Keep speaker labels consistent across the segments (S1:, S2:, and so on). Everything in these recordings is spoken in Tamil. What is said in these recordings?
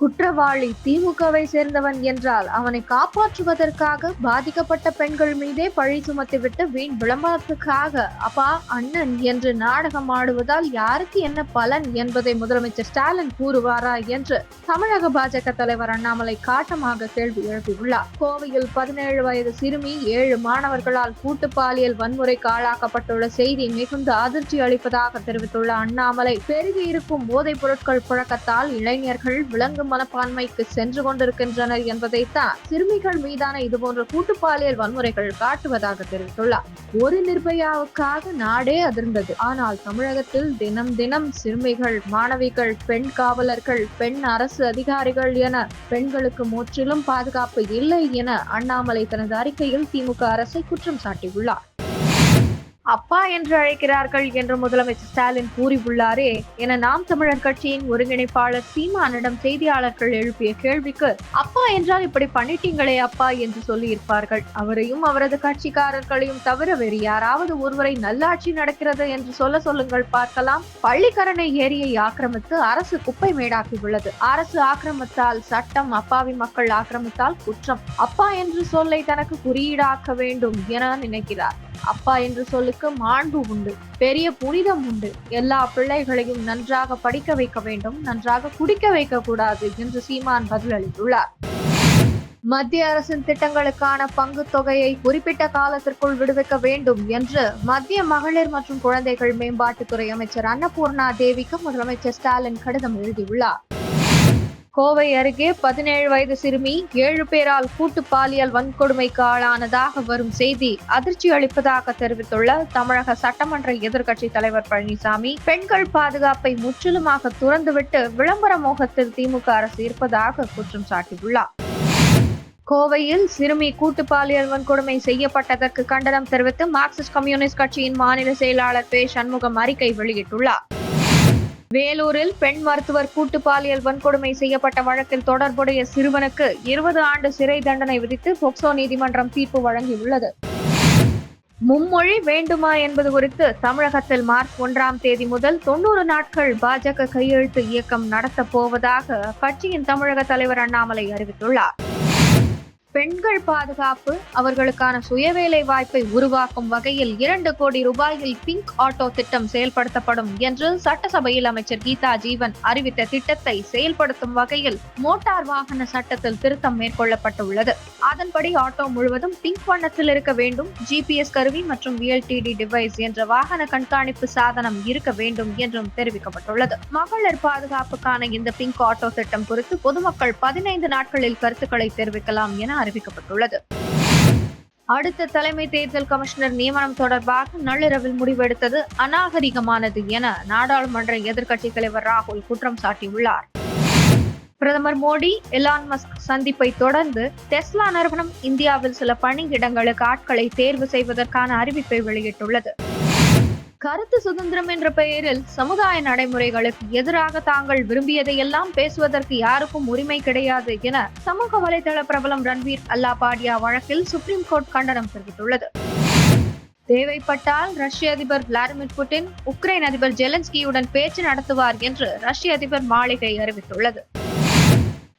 S1: குற்றவாளி திமுகவை சேர்ந்தவன் என்றால் அவனை காப்பாற்றுவதற்காக பாதிக்கப்பட்ட பெண்கள் மீதே பழி சுமத்திவிட்டு வீண் விளம்பரத்துக்காக அப்பா அண்ணன் என்று நாடகம் ஆடுவதால் யாருக்கு என்ன பலன் என்பதை முதலமைச்சர் ஸ்டாலின் கூறுவாரா என்று தமிழக பாஜக தலைவர் அண்ணாமலை காட்டமாக கேள்வி எழுப்பியுள்ளார் கோவையில் பதினேழு வயது சிறுமி ஏழு மாணவர்களால் கூட்டு பாலியல் வன்முறைக்கு ஆளாக்கப்பட்டுள்ள செய்தி மிகுந்த அதிர்ச்சி அளிப்பதாக தெரிவித்துள்ள அண்ணாமலை பெருகி இருக்கும் போதைப் பொருட்கள் புழக்கத்தால் இளைஞர்கள் விளங்கும் மாறும் மனப்பான்மைக்கு சென்று கொண்டிருக்கின்றனர் என்பதைத்தான் சிறுமிகள் மீதான இதுபோன்ற கூட்டு பாலியல் வன்முறைகள் காட்டுவதாக தெரிவித்துள்ளார் ஒரு நிர்பயாவுக்காக நாடே அதிர்ந்தது ஆனால் தமிழகத்தில் தினம் தினம் சிறுமிகள் மாணவிகள் பெண் காவலர்கள் பெண் அரசு அதிகாரிகள் என பெண்களுக்கு முற்றிலும் பாதுகாப்பு இல்லை என அண்ணாமலை தனது அறிக்கையில் திமுக அரசை குற்றம் சாட்டியுள்ளார் அப்பா என்று அழைக்கிறார்கள் என்று முதலமைச்சர் ஸ்டாலின் கூறியுள்ளாரே என நாம் தமிழர் கட்சியின் ஒருங்கிணைப்பாளர் சீமானிடம் செய்தியாளர்கள் எழுப்பிய கேள்விக்கு அப்பா என்றால் இப்படி பண்ணிட்டீங்களே அப்பா என்று சொல்லி இருப்பார்கள் அவரையும் அவரது கட்சிக்காரர்களையும் தவிர வேறு யாராவது ஒருவரை நல்லாட்சி நடக்கிறது என்று சொல்ல சொல்லுங்கள் பார்க்கலாம் பள்ளிக்கரணை ஏரியை ஆக்கிரமித்து அரசு குப்பை மேடாக்கியுள்ளது அரசு ஆக்கிரமித்தால் சட்டம் அப்பாவி மக்கள் ஆக்கிரமித்தால் குற்றம் அப்பா என்று சொல்லை தனக்கு குறியீடாக்க வேண்டும் என நினைக்கிறார் அப்பா என்று சொல்லுக்கு மாண்பு உண்டு பெரிய புனிதம் உண்டு எல்லா பிள்ளைகளையும் நன்றாக படிக்க வைக்க வேண்டும் நன்றாக குடிக்க வைக்க கூடாது என்று சீமான் பதிலளித்துள்ளார் மத்திய அரசின் திட்டங்களுக்கான பங்கு தொகையை குறிப்பிட்ட காலத்திற்குள் விடுவிக்க வேண்டும் என்று மத்திய மகளிர் மற்றும் குழந்தைகள் மேம்பாட்டுத்துறை அமைச்சர் அன்னபூர்ணா தேவிக்கு முதலமைச்சர் ஸ்டாலின் கடிதம் எழுதியுள்ளார் கோவை அருகே பதினேழு வயது சிறுமி ஏழு பேரால் கூட்டு பாலியல் வன்கொடுமைக்கு ஆளானதாக வரும் செய்தி அதிர்ச்சி அளிப்பதாக தெரிவித்துள்ள தமிழக சட்டமன்ற எதிர்க்கட்சி தலைவர் பழனிசாமி பெண்கள் பாதுகாப்பை முற்றிலுமாக துறந்துவிட்டு விளம்பர மோகத்தில் திமுக அரசு இருப்பதாக குற்றம் சாட்டியுள்ளார் கோவையில் சிறுமி கூட்டு பாலியல் வன்கொடுமை செய்யப்பட்டதற்கு கண்டனம் தெரிவித்து மார்க்சிஸ்ட் கம்யூனிஸ்ட் கட்சியின் மாநில செயலாளர் பே சண்முகம் அறிக்கை வெளியிட்டுள்ளார் வேலூரில் பெண் மருத்துவர் கூட்டு பாலியல் வன்கொடுமை செய்யப்பட்ட வழக்கில் தொடர்புடைய சிறுவனுக்கு இருபது ஆண்டு சிறை தண்டனை விதித்து போக்சோ நீதிமன்றம் தீர்ப்பு வழங்கியுள்ளது மும்மொழி வேண்டுமா என்பது குறித்து தமிழகத்தில் மார்ச் ஒன்றாம் தேதி முதல் தொண்ணூறு நாட்கள் பாஜக கையெழுத்து இயக்கம் நடத்தப் போவதாக கட்சியின் தமிழக தலைவர் அண்ணாமலை அறிவித்துள்ளார் பெண்கள் பாதுகாப்பு அவர்களுக்கான சுயவேலை வாய்ப்பை உருவாக்கும் வகையில் இரண்டு கோடி ரூபாயில் பிங்க் ஆட்டோ திட்டம் செயல்படுத்தப்படும் என்று சட்டசபையில் அமைச்சர் கீதா ஜீவன் அறிவித்த திட்டத்தை செயல்படுத்தும் வகையில் மோட்டார் வாகன சட்டத்தில் திருத்தம் மேற்கொள்ளப்பட்டுள்ளது அதன்படி ஆட்டோ முழுவதும் பிங்க் வண்ணத்தில் இருக்க வேண்டும் ஜிபிஎஸ் கருவி மற்றும் விஎல்டிடி டிவைஸ் என்ற வாகன கண்காணிப்பு சாதனம் இருக்க வேண்டும் என்றும் தெரிவிக்கப்பட்டுள்ளது மகளிர் பாதுகாப்புக்கான இந்த பிங்க் ஆட்டோ திட்டம் குறித்து பொதுமக்கள் பதினைந்து நாட்களில் கருத்துக்களை தெரிவிக்கலாம் என அறிவிக்கப்பட்டுள்ளது அடுத்த தலைமை தேர்தல் கமிஷனர் நியமனம் தொடர்பாக நள்ளிரவில் முடிவெடுத்தது அநாகரிகமானது என நாடாளுமன்ற எதிர்க்கட்சித் தலைவர் ராகுல் குற்றம் சாட்டியுள்ளார் பிரதமர் மோடி எலான் மஸ்க் சந்திப்பை தொடர்ந்து டெஸ்லா நிறுவனம் இந்தியாவில் சில பணியிடங்களுக்கு ஆட்களை தேர்வு செய்வதற்கான அறிவிப்பை வெளியிட்டுள்ளது கருத்து சுதந்திரம் என்ற பெயரில் சமுதாய நடைமுறைகளுக்கு எதிராக தாங்கள் விரும்பியதை எல்லாம் பேசுவதற்கு யாருக்கும் உரிமை கிடையாது என சமூக வலைதள பிரபலம் ரன்வீர் அல்லா பாடியா வழக்கில் சுப்ரீம் கோர்ட் கண்டனம் தெரிவித்துள்ளது தேவைப்பட்டால் ரஷ்ய அதிபர் விளாடிமிர் புட்டின் உக்ரைன் அதிபர் ஜெலன்ஸ்கியுடன் பேச்சு நடத்துவார் என்று ரஷ்ய அதிபர் மாளிகை அறிவித்துள்ளது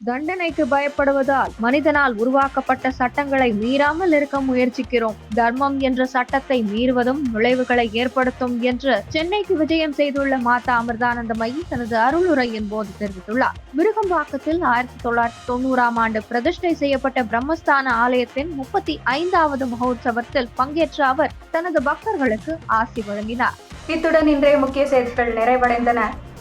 S1: தண்டனைக்கு பயப்படுவதால் மனிதனால் உருவாக்கப்பட்ட சட்டங்களை மீறாமல் இருக்க முயற்சிக்கிறோம் தர்மம் என்ற சட்டத்தை மீறுவதும் நுழைவுகளை ஏற்படுத்தும் என்று சென்னைக்கு விஜயம் செய்துள்ள மாதா அமிர்தானந்தமயி தனது அருளுரையின் போது தெரிவித்துள்ளார் விருகம்பாக்கத்தில் ஆயிரத்தி தொள்ளாயிரத்தி தொண்ணூறாம் ஆண்டு பிரதிஷ்டை செய்யப்பட்ட பிரம்மஸ்தான ஆலயத்தின் முப்பத்தி ஐந்தாவது மகோத்சவத்தில் பங்கேற்ற அவர் தனது பக்தர்களுக்கு ஆசி வழங்கினார்
S2: இத்துடன் இன்றைய முக்கிய செய்திகள் நிறைவடைந்தன